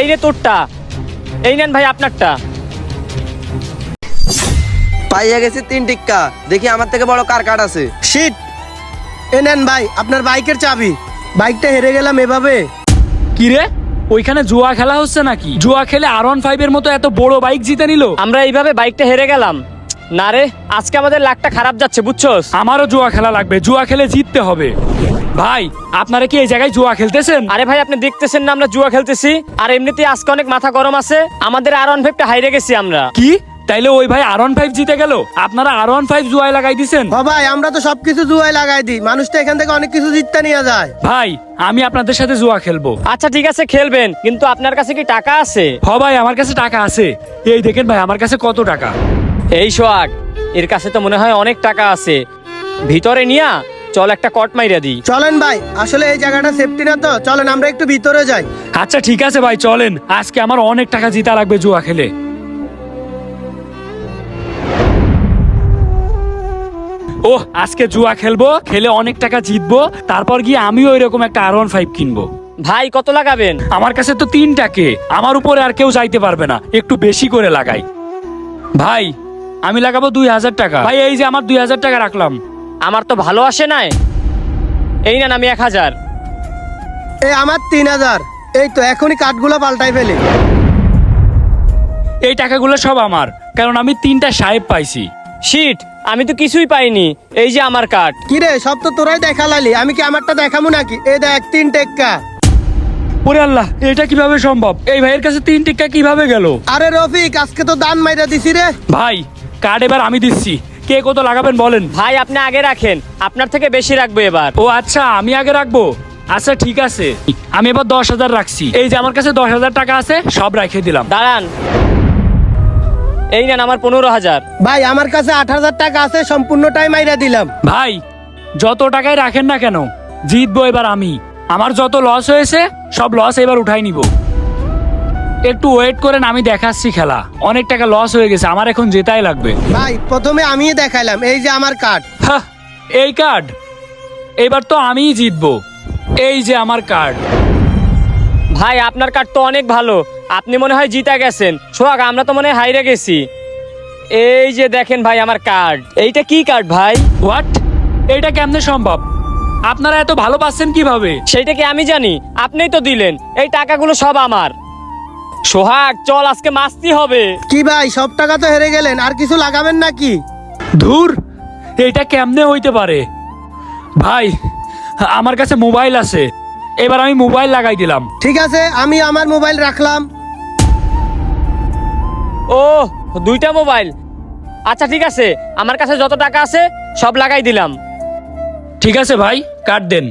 এই রে তোরটা। এই নেন ভাই আপনারটা। পাইয়া গেছি তিন টিক্কা। দেখি আমার থেকে বড় কার কার্ড আছে। শিট। এ নেন ভাই আপনার বাইকের চাবি। বাইকটা হেরে গেলাম এভাবে। কি রে? ওইখানে জুয়া খেলা হচ্ছে নাকি? জুয়া খেলে আর ওয়ান ফাইভ এর মতো এত বড় বাইক জিতে নিল? আমরা এইভাবে বাইকটা হেরে গেলাম। না রে আজকে আমাদের লাখটা খারাপ যাচ্ছে বুঝছস? আমারও জুয়া খেলা লাগবে জুয়া খেলে জিততে হবে। ভাই আপনারা কি এই জায়গায় জুয়া খেলতেছেন? আরে ভাই আপনি দেখতেছেন না আমরা জুয়া খেলতেছি। আর এমনিতেই আজকে অনেক মাথা গরম আছে। আমাদের আর ওয়ান ফাইভটা হাইরে গেছি আমরা। কি? তাইলে ওই ভাই আর ওয়ান ফাইভ জিতে গেল? আপনারা আর ওয়ান ফাইভ জুয়ায় লাগাই দিছেন? হ ভাই আমরা তো সবকিছু জুয়ায় লাগাই দিই। মানুষ তো এখান থেকে অনেক কিছু জিততে নিয়ে যায়। ভাই আমি আপনাদের সাথে জুয়া খেলব। আচ্ছা ঠিক আছে খেলবেন। কিন্তু আপনার কাছে কি টাকা আছে? হ ভাই আমার কাছে টাকা আছে। এই দেখেন ভাই আমার কাছে কত টাকা? এই সোয়াগ এর কাছে তো মনে হয় অনেক টাকা আছে। ভিতরে নিয়া চল একটা কট মাইরা দিই। চলেন ভাই আসলে এই জায়গাটা সেফটি না তো। চলেন আমরা একটু ভিতরে যাই। আচ্ছা ঠিক আছে ভাই চলেন। আজকে আমার অনেক টাকা জিতা লাগবে জুয়া খেলে। ও আজকে জুয়া খেলব খেলে অনেক টাকা জিতবো তারপর গিয়ে আমিও এরকম একটা আর ওয়ান ফাইভ কিনবো। ভাই কত লাগাবেন? আমার কাছে তো তিনটাকে আমার উপরে আর কেউ যাইতে পারবে না একটু বেশি করে লাগাই। ভাই আমি লাগাবো দুই হাজার টাকা। ভাই এই যে আমার দুই হাজার টাকা রাখলাম। আমার তো ভালো আসে নাই। এই নেন আমি এক হাজার। এই আমার তিন হাজার। এই তো এখনই কাঠগুলো পাল্টাই ফেলি। এই টাকাগুলো সব আমার কারণ আমি তিনটা সাহেব পাইছি। শিট আমি তো কিছুই পাইনি। এই যে আমার কার্ড কিরে সব তো তোরাই দেখালালি। আমি কি আমারটা দেখাবো নাকি? এই দেখ তিন টেক্কা। ওরে আল্লাহ এটা কীভাবে সম্ভব? এই ভাইয়ের কাছে তিন টিক্কা কীভাবে গেল? আরে রফিক আজকে তো দান মাইরা দিছি রে। ভাই কার্ড এবার আমি দিচ্ছি। কে কত লাগাবেন বলেন? ভাই আপনি আগে রাখেন। আপনার থেকে বেশি রাখব এবার। ও আচ্ছা আমি আগে রাখব? আচ্ছা ঠিক আছে। আমি এবার দশ হাজার রাখছি। এই যে আমার কাছে দশ হাজার টাকা আছে সব রেখে দিলাম। দাঁড়ান। এই নেন আমার পনেরো হাজার। ভাই আমার কাছে আট হাজার টাকা আছে সম্পূর্ণ টাইম মাইরা দিলাম। ভাই যত টাকায় রাখেন না কেন জিতবো এবার আমি। আমার যত লস হয়েছে সব লস এবার উঠাই নিব। একটু ওয়েট করেন আমি দেখাচ্ছি খেলা। অনেক টাকা লস হয়ে গেছে আমার এখন জেতাই লাগবে। ভাই প্রথমে আমিই দেখাইলাম এই যে আমার কার্ড হাহ, এই কার্ড এবার তো আমিই জিতবো। এই যে আমার কার্ড ভাই আপনার কার্ড তো অনেক ভালো। আপনি মনে হয় জিতা গেছেন। সোহাগ আমরা তো মনে হয় হাইরে গেছি। এই যে দেখেন ভাই আমার কার্ড এইটা কি কার্ড ভাই? হোয়াট এটা কেমনে সম্ভব? আপনারা এত ভালো পাচ্ছেন কীভাবে? সেইটা কি আমি জানি? আপনিই তো দিলেন। এই টাকাগুলো সব আমার। সোহাগ চল আজকে মাস্তি হবে। কি ভাই সব টাকা তো হেরে গেলেন আর কিছু লাগাবেন নাকি? ধুর এটা কেমনে হইতে পারে? ভাই আমার কাছে মোবাইল আছে। এবার আমি মোবাইল লাগাই দিলাম। ঠিক আছে আমি আমার মোবাইল রাখলাম। ও দুইটা মোবাইল। আচ্ছা ঠিক আছে আমার কাছে যত টাকা আছে সব লাগাই দিলাম। ঠিক আছে ভাই কাট দেন।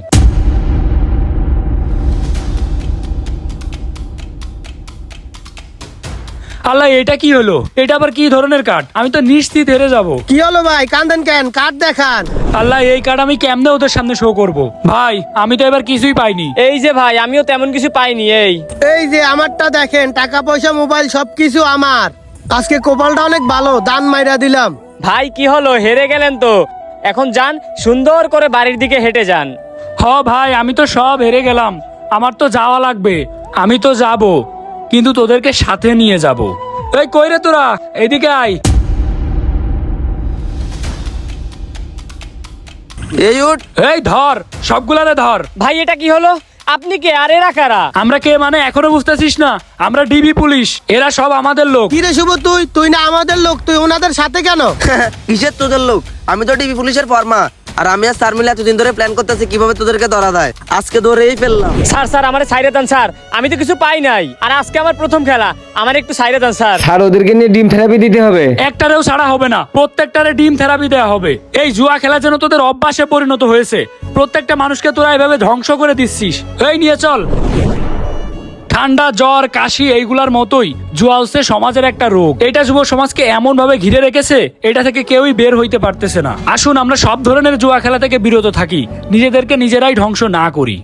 আল্লাহ এটা কি হলো? এটা আবার কি ধরনের কাঠ? আমি তো নিশ্চিত হেরে যাব। কি হলো ভাই? কান্দেন কেন? কার্ড দেখান। আল্লাহ এই কার্ড আমি কেমনে ওদের সামনে শো করব? ভাই আমি তো এবার কিছুই পাইনি। এই যে ভাই আমিও তেমন কিছু পাইনি এই। এই যে আমারটা দেখেন টাকা পয়সা মোবাইল সবকিছু আমার। আজকে কপালটা অনেক ভালো দান মাইরা দিলাম। ভাই কি হলো? হেরে গেলেন তো। এখন যান সুন্দর করে বাড়ির দিকে হেঁটে যান। হ ভাই আমি তো সব হেরে গেলাম। আমার তো যাওয়া লাগবে। আমি তো যাব। কিন্তু তোদেরকে সাথে নিয়ে যাব। এই কই রে তোরা? এদিকে আয়। এই উঠ এই ধর সবগুলারে ধর। ভাই এটা কি হলো? আপনি কে? আর এরা কারা? আমরা কে মানে এখনও বুঝতেছিস না? আমরা ডিবি পুলিশ এরা সব আমাদের লোক। কি রে শুভ তুই? তুই না আমাদের লোক তুই ওনাদের সাথে কেন? কিসের তোদের লোক? আমি তো ডিবি পুলিশের ফর্মা। আর আমি আর স্যার মিলে এতদিন ধরে প্ল্যান করতেছি কীভাবে তোদেরকে ধরা দেয় আজকে ধরেই ফেললাম। স্যার স্যার আমার সাইরে দেন স্যার। আমি তো কিছু পাই নাই। আর আজকে আমার প্রথম খেলা। আমার একটু সাইরে দেন স্যার। স্যার ওদেরকে নিয়ে ডিম থেরাপি দিতে হবে। একটারেও ছাড়া হবে না। প্রত্যেকটারে ডিম থেরাপি দেওয়া হবে। এই জুয়া খেলা যেন তোদের অভ্যাসে পরিণত হয়েছে। প্রত্যেকটা মানুষকে তোরা এভাবে ধ্বংস করে দিচ্ছিস। এই নিয়ে চল। ঠান্ডা, জ্বর, কাশি এইগুলার মতোই জুয়া হচ্ছে সমাজের একটা রোগ। এটা যুব সমাজকে এমন ভাবে ঘিরে রেখেছে, এটা থেকে কেউই বের হইতে পারতেছে না। আসুন আমরা সব ধরনের জুয়া খেলা থেকে বিরত থাকি, নিজেদেরকে নিজেরাই ধ্বংস না করি।